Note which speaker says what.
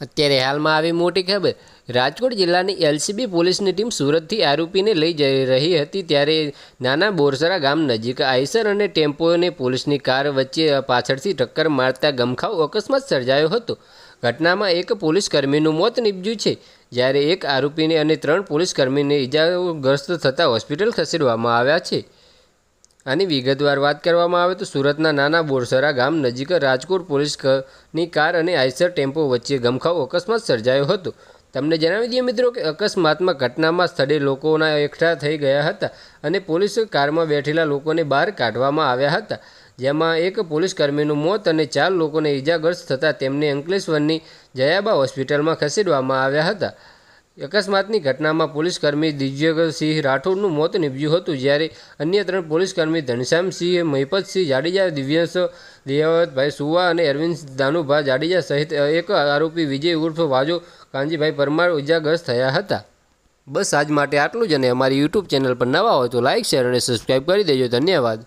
Speaker 1: અત્યારે હાલમાં આવી મોટી ખબર. રાજકોટ જિલ્લાની એલસીબી પોલીસની ટીમ સુરતથી આરોપીને લઈ જઈ રહી હતી ત્યારે નાના બોરસરા ગામ નજીક આઈસર અને ટેમ્પોને પોલીસની કાર વચ્ચે પાછળથી ટક્કર મારતા ગમખાવ અકસ્માત સર્જાયો હતો. ઘટનામાં એક પોલીસ કર્મીનું મોત નીપજ્યું છે. જ્યારે એક આરોપીને અને ત્રણ પોલીસ કર્મીને ઇજાગ્રસ્ત થતાં હોસ્પિટલ ખસેડવામાં આવ્યા છે. આની વિગતવાર વાત કરવામાં આવે તો સુરતના નાના બોરસરા ગામ નજીક રાજકોટ પોલીસની કાર અને આઈસર ટેમ્પો વચ્ચે ગમખાવ અકસ્માત સર્જાયો હતો. તમને જણાવી દઈએ મિત્રો કે અકસ્માતમાં ઘટનામાં સ્થળે લોકોના એકઠા થઈ ગયા હતા અને પોલીસ કારમાં બેઠેલા લોકોને બહાર કાઢવામાં આવ્યા હતા. જેમાં એક પોલીસ કર્મીનું મોત અને ચાર લોકોને ઈજાગ્રસ્ત થતાં તેમને અંકલેશ્વરની જયાબા હોસ્પિટલમાં ખસેડવામાં આવ્યા હતા. અકસ્માતની ઘટનામાં પોલીસકર્મી દિવ્યસિંહ રાઠોડનું મોત નીપજ્યું હતું જ્યારે અન્ય ત્રણ પોલીસકર્મી ઘનશ્યામસિંહ મહિપતસિંહ જાડેજા, દિવ્યાંશ દેવાવતભાઈ સુવા અને અરવિંદ દાનુભા જાડેજા સહિત એક આરોપી વિજય ઉર્ફ વાજો કાંજીભાઈ પરમાર ઇજાગ્રસ્ત થયા હતા. બસ આજ માટે આટલું જ અને અમારી યુટ્યુબ ચેનલ પર નવા હોય તો લાઇક શેર અને સબસ્ક્રાઈબ કરી દેજો. ધન્યવાદ.